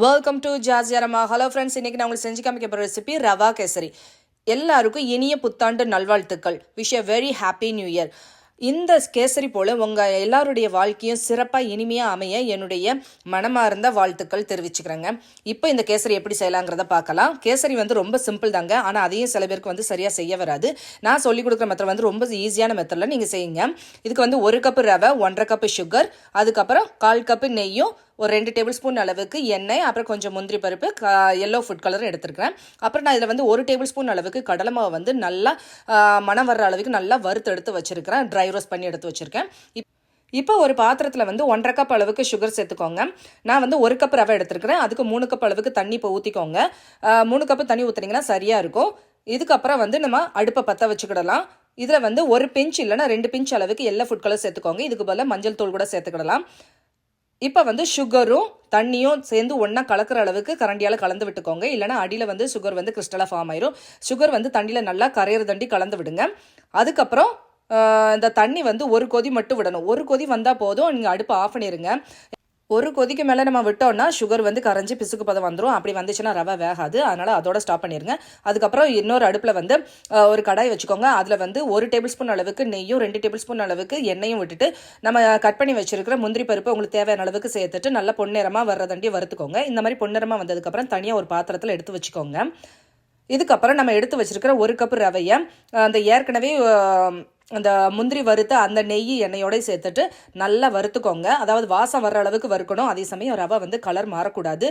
Welcome to ஜார்ஜியாரமா hello friends இன்னைக்கு நான் உங்களுக்கு செஞ்சு காமிக்க போகிற ரெசிபி ரவா கேசரி. எல்லாருக்கும் இனிய புத்தாண்டு நல்வாழ்த்துக்கள். Wish a very happy new year இந்த கேசரி போல் உங்கள் எல்லாருடைய வாழ்க்கையும் சிறப்பாக இனிமையாக அமைய என்னுடைய மனமார்ந்த வாழ்த்துக்கள் தெரிவிச்சுக்கிறேங்க. இப்போ இந்த கேசரி எப்படி செய்யலாங்கிறத பார்க்கலாம். கேசரி வந்து ரொம்ப சிம்பிள் தாங்க. ஆனால் அதையும் சில பேருக்கு வந்து சரியாக செய்ய வராது. நான் சொல்லிக் கொடுக்குற மெத்தட் வந்து ரொம்ப ஈஸியான மெத்தடில் நீங்கள் செய்யுங்க. இதுக்கு வந்து ஒரு கப்பு ரவை ஒன்றரை கப்பு சுகர் அதுக்கப்புறம் கால் கப்பு நெய்யும் ஒரு ரெண்டு டேபிள் ஸ்பூன் அளவுக்கு எண்ணெய் அப்புறம் கொஞ்சம் முந்திரி பருப்பு எல்லோ ஃபுட் கலரும் எடுத்துருக்கிறேன். அப்புறம் நான் இதில் வந்து ஒரு டேபிள் ஸ்பூன் அளவுக்கு கடலை மாவு வந்து நல்லா மனம் மணம் வர்ற அளவுக்கு நல்லா வறுத்து எடுத்து வச்சுருக்கிறேன். ட்ரை ரோஸ்ட் பண்ணி எடுத்து வச்சுருக்கேன். இப் இப்போ ஒரு பாத்திரத்தில் வந்து ஒன்றரை கப் அளவுக்கு சுகர் சேர்த்துக்கோங்க. நான் வந்து ஒரு கப் ரவை எடுத்துருக்கிறேன். அதுக்கு மூணு கப் அளவுக்கு தண்ணி இப்போ ஊற்றிக்கோங்க மூணு கப்பு தண்ணி ஊற்றுனீங்கன்னா சரியாக இருக்கும். இதுக்கப்புறம் வந்து நம்ம அடுப்பை பற்ற வச்சுக்கிடலாம். இதில் வந்து ஒரு பிஞ்ச் இல்லைன்னா ரெண்டு பிஞ்ச் அளவுக்கு எல்லா ஃபுட் கலர் சேர்த்துக்கோங்க. இதுக்கு பதிலாக மஞ்சள் தூள் கூட சேர்த்துக்கிடலாம். இப்போ வந்து சுகரும் தண்ணியும் சேர்ந்து ஒன்றா கலக்கிற அளவுக்கு கரண்டியால் கலந்து விட்டுக்கோங்க. இல்லைனா அடியில் வந்து சுகர் வந்து கிறிஸ்டலாக ஃபார்ம் ஆயிரும். சுகர் வந்து தண்ணியில் நல்லா கரையிற தண்டி கலந்து விடுங்க. அதுக்கப்புறம் இந்த தண்ணி வந்து ஒரு கொதி மட்டும் விடணும். ஒரு கொதி வந்தால் போதும். நீங்கள் அடுப்பை ஆஃப் பண்ணிடுங்க ஒரு கொதிக்கு மேலே நம்ம விட்டோம்னா சுகர் வந்து கரைஞ்சி பிசுக்கு பதம் வந்துடும் அப்படி வந்துச்சுன்னா ரவை வேகாது. அதனால் அதோட ஸ்டாப் பண்ணிடுங்க அதுக்கப்புறம் இன்னொரு அடுப்பில் வந்து ஒரு கடாய் வச்சுக்கோங்க. அதில் வந்து ஒரு டேபிள் ஸ்பூன் அளவுக்கு நெய்யும் ரெண்டு டேபிள் ஸ்பூன் அளவுக்கு எண்ணெயும் விட்டுட்டு நம்ம கட் பண்ணி வச்சிருக்கிற முந்திரி பருப்பு உங்களுக்கு தேவையான அளவுக்கு சேர்த்துட்டு நல்லா பொன்னிறமாக வர்றதண்டி வறுத்துக்கோங்க. இந்த மாதிரி பொன்னிறமாக வந்ததுக்கப்புறம் தனியாக ஒரு பாத்திரத்தில் எடுத்து வச்சுக்கோங்க. இதுக்கப்புறம் நம்ம எடுத்து வச்சிருக்கிற ஒரு கப் ரவையை அந்த ஏற்கனவே அந்த முந்திரி வறுத்த அந்த நெய் எண்ணெயோடய சேர்த்துட்டு நல்லா வறுத்துக்கோங்க. அதாவது வாசம் வர்ற அளவுக்கு வறுக்கணும். அதே சமயம் ரவை வந்து கலர் மாறக்கூடாது.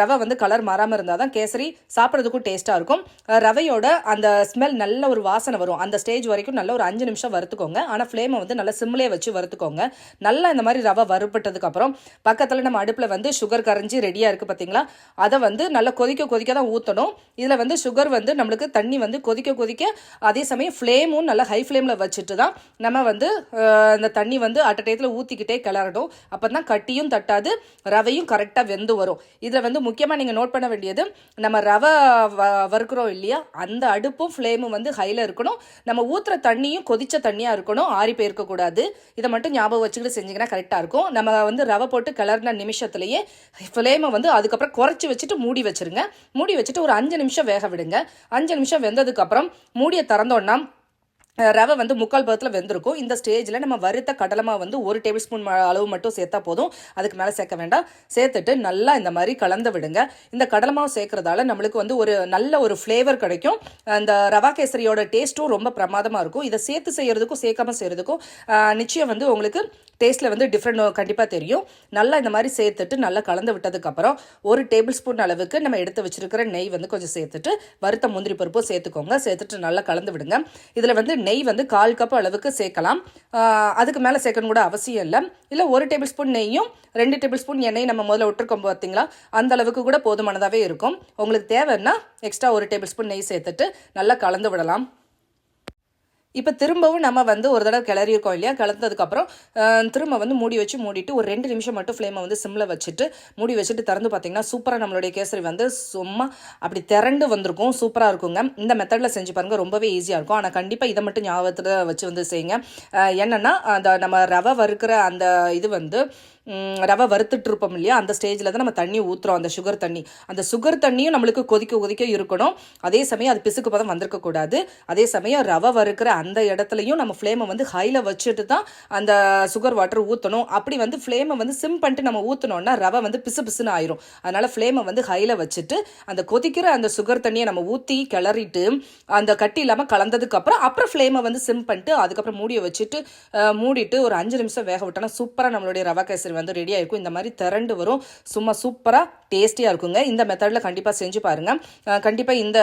ரவை வந்து கலர் மாறாமல் இருந்தால் தான் கேசரி சாப்பிட்றதுக்கும் டேஸ்ட்டாக இருக்கும். ரவையோட அந்த ஸ்மெல் நல்ல ஒரு வாசனை வரும். அந்த ஸ்டேஜ் வரைக்கும் நல்ல ஒரு அஞ்சு நிமிஷம் வறுத்துக்கோங்க. ஆனால் ஃப்ளேமை வந்து நல்லா சிம்லே வச்சு வறுத்துக்கோங்க. நல்லா இந்த மாதிரி ரவை வறுப்பட்டதுக்கப்புறம் பக்கத்தில் நம்ம அடுப்பில் வந்து சுகர் கரைஞ்சி ரெடியாக இருக்குது பார்த்தீங்களா அதை வந்து நல்லா கொதிக்க கொதிக்க தான் ஊற்றணும் இதில் வந்து சுகர் வந்து நம்மளுக்கு தண்ணி வந்து கொதிக்க கொதிக்க அதே சமயம் ஃப்ளேமும் நல்லா ஹை ஃப்ளேமில் வச்சுட்டு தான் நம்ம வந்து அந்த தண்ணி வந்து அட்ட டயத்தில் ஊற்றிக்கிட்டே கிளறணும். அப்போ தான் கட்டியும் தட்டாது ரவையும் கரெக்டாக வெந்து வரும். இதில் வந்து முக்கியமாக நீங்கள் நோட் பண்ண வேண்டியது நம்ம ரவை வ வறுக்கிறோம் இல்லையா? அந்த அடுப்பும் ஃப்ளேமும் வந்து ஹையில் இருக்கணும். நம்ம ஊற்றுற தண்ணியும் கொதிச்ச தண்ணியாக இருக்கணும். ஆறி போயிருக்கக்கூடாது இதை மட்டும் ஞாபகம் வச்சுக்கிட்டு செஞ்சிங்கன்னா கரெக்டாக இருக்கும். நம்ம வந்து ரவை போட்டு கிளறின நிமிஷத்துலேயே ஃப்ளேமை வந்து அதுக்கப்புறம் குறைச்சி வச்சுட்டு மூடி வச்சுருங்க. மூடி வச்சுட்டு ஒரு அஞ்சு நிமிஷம் வேக விடுங்க. அஞ்சு நிமிஷம் வெந்ததுக்கப்புறம் மூடியை திறந்தோன்னா ரவை வந்து முக்கால் பதத்தில் வெந்திருக்கும். இந்த ஸ்டேஜில் நம்ம வறுத்த கடலமாக வந்து ஒரு டேபிள் ஸ்பூன் அளவு மட்டும் சேர்த்தா போதும். அதுக்கு மேலே சேர்க்க வேண்டாம். சேர்த்துட்டு நல்லா இந்த மாதிரி கலந்து விடுங்க. இந்த கடலை சேர்க்குறதால சேர்க்கறதால நம்மளுக்கு வந்து ஒரு நல்ல ஒரு ஃப்ளேவர் கிடைக்கும். அந்த ரவா கேசரியோட டேஸ்ட்டும் ரொம்ப பிரமாதமாக இருக்கும். இதை சேர்த்து செய்கிறதுக்கும் சேர்க்காம செய்கிறதுக்கும் நிச்சயம் வந்து உங்களுக்கு டேஸ்ட்டில் வந்து டிஃப்ரெண்ட் கண்டிப்பாக தெரியும். நல்லா இந்த மாதிரி சேர்த்துட்டு நல்லா கலந்து விட்டதுக்கப்புறம் ஒரு டேபிள் ஸ்பூன் அளவுக்கு நம்ம எடுத்து வச்சிருக்கிற நெய் வந்து கொஞ்சம் சேர்த்துட்டு வறுத்த முந்திரி பருப்பும் சேர்த்துக்கோங்க. சேர்த்துட்டு நல்லா கலந்து விடுங்க. இதில் வந்து நெய் வந்து கால் கப் அளவுக்கு சேர்க்கலாம். அதுக்கு மேலே சேர்க்கணும் கூட அவசியம் இல்லை. இல்லை ஒரு டேபிள் ஸ்பூன் நெய்யும் ரெண்டு டேபிள் ஸ்பூன் எண்ணெய் நம்ம முதல்ல விட்டுருக்கோம் பார்த்தீங்களா அந்த அளவுக்கு கூட போதுமானதாகவே இருக்கும். உங்களுக்கு தேவைன்னா எக்ஸ்ட்ரா ஒரு டேபிள் ஸ்பூன் நெய் சேர்த்துட்டு நல்லா கலந்து விடலாம். இப்போ திரும்பவும் நம்ம வந்து ஒரு தடவை கிளறியிருக்கோம் இல்லையா? கலந்ததுக்கப்புறம் திரும்ப வந்து மூடி வச்சு மூடிட்டு ஒரு ரெண்டு நிமிஷம் மட்டும் ஃப்ளேமை வந்து சிம்மில் வச்சுட்டு மூடி வச்சுட்டு திறந்து பார்த்தீங்கன்னா சூப்பராக நம்மளுடைய கேசரி வந்து சும்மா அப்படி திரண்டு வந்திருக்கும். சூப்பராக இருக்குங்க. இந்த மெத்தடில் செஞ்சு பாருங்கள் ரொம்பவே ஈஸியாக இருக்கும். ஆனால் கண்டிப்பாக இதை மட்டும் ஞாபகத்தில் வச்சு வந்து செய்யுங்க. என்னென்னா அந்த நம்ம ரவை வறுக்கிற அந்த இது வந்து ரவை வறுத்துட்டு இருப்போம் இல்லையா? அந்த ஸ்டேஜில் தான் நம்ம தண்ணி ஊற்றுறோம் அந்த சுகர் தண்ணி. அந்த சுகர் தண்ணியும் நம்மளுக்கு கொதிக்க கொதிக்க இருக்கணும். அதே சமயம் அது பிசுக்கு பதம் வந்திருக்கக்கூடாது. அதே சமயம் ரவை வறுக்கிற அந்த இடத்துலையும் நம்ம ஃப்ளேமை வந்து ஹையில் வச்சுட்டு தான் அந்த சுகர் வாட்டர் ஊற்றணும் அப்படி வந்து ஃப்ளேமை வந்து சிம் பண்ணிட்டு நம்ம ஊற்றினோன்னா ரவை வந்து பிசு பிசுன்னு ஆயிரும். அதனால் ஃப்ளேமை வந்து ஹையில் வச்சுட்டு அந்த கொதிக்கிற அந்த சுகர் தண்ணியை நம்ம ஊற்றி கிளறிட்டு அந்த கட்டி இல்லாமல் கலந்ததுக்கப்புறம் அப்புறம் ஃப்ளேமை வந்து சிம் பண்ணிட்டு அதுக்கப்புறம் மூடியை வச்சுட்டு மூடிட்டு ஒரு அஞ்சு நிமிஷம் வேக விட்டோம்னா சூப்பராக நம்மளுடைய ரவா கேசரி வந்து ரெடியாக இருக்கும் இந்த மாதிரி திரண்டு வரும். சும்மா சூப்பராக டேஸ்டியாக இருக்குங்க. இந்த மெத்தடில் கண்டிப்பாக செஞ்சு பாருங்கள் கண்டிப்பாக இந்த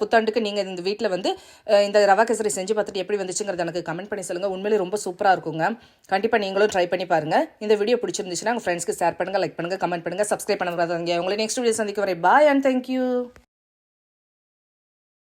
புத்தாண்டுக்கு நீங்கள் இந்த வீட்டில் வந்து இந்த ரவா கேசரி செஞ்சு பார்த்துட்டு எப்படி வந்துச்சுங்கிறது எனக்கு கமெண்ட் பண்ணி சொல்லுங்கள் உண்மையிலே ரொம்ப சூப்பராக இருக்குங்க. கண்டிப்பாக நீங்களும் ட்ரை பண்ணி பாருங்கள் இந்த வீடியோ பிடிச்சிருந்துச்சுன்னா உங்கள் ஃப்ரெண்ட்ஸ்க்கு ஷேர் பண்ணுங்கள் லைக் பண்ணுங்கள் கமெண்ட் பண்ணுங்கள் சப்ஸ்கிரைப் பண்ணுறாங்க உங்களை நெக்ஸ்ட் வீடியோ சந்திக்க வரேன் பாய் அண்ட் தேங்க்யூ